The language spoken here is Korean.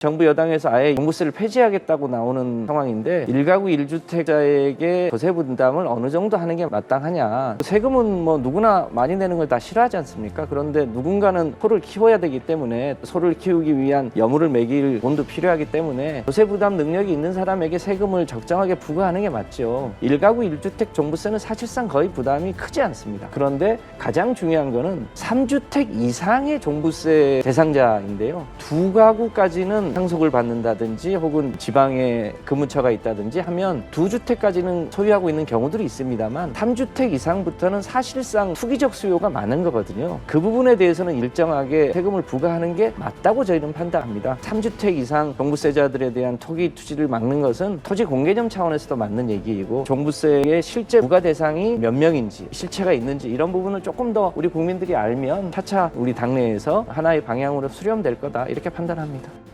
정부 여당에서 아예 종부세를 폐지하겠다고 나오는 상황인데 일가구 일주택자에게 조세 분담을 어느 정도 하는 게 마땅하냐. 세금은 뭐 누구나 많이 내는 걸 다 싫어하지 않습니까? 그런데 누군가는 소를 키워야 되기 때문에 소를 키우기 위한 여물을 매길 돈도 필요하기 때문에 조세 부담 능력이 있는 사람에게 세금을 적정하게 부과하는 게 맞죠. 일가구 일주택 종부세는 사실상 거의 부담이 크지 않습니다. 그런데 가장 중요한 거는 삼주택 이상의 종부세 대상자인데요. 두 가구까지는 상속을 받는다든지 혹은 지방에 근무처가 있다든지 하면 두 주택까지는 소유하고 있는 경우들이 있습니다만 삼주택 이상부터는 사실상 투기적 수요가 많은 거거든요. 그 부분에 대해서는 일정하게 세금을 부과하는 게 맞다고 저희는 판단합니다. 삼주택 이상 종부세자들에 대한 토기 투지를 막는 것은 토지 공개념 차원에서도 맞는 얘기이고 종부세의 실제 부과 대상이 몇 명인지 실체가 있는지 이런 부분을 조금 더 우리 국민들이 알면 차차 우리 당내에서 하나의 방향으로 수렴될 거다 이렇게 판단합니다.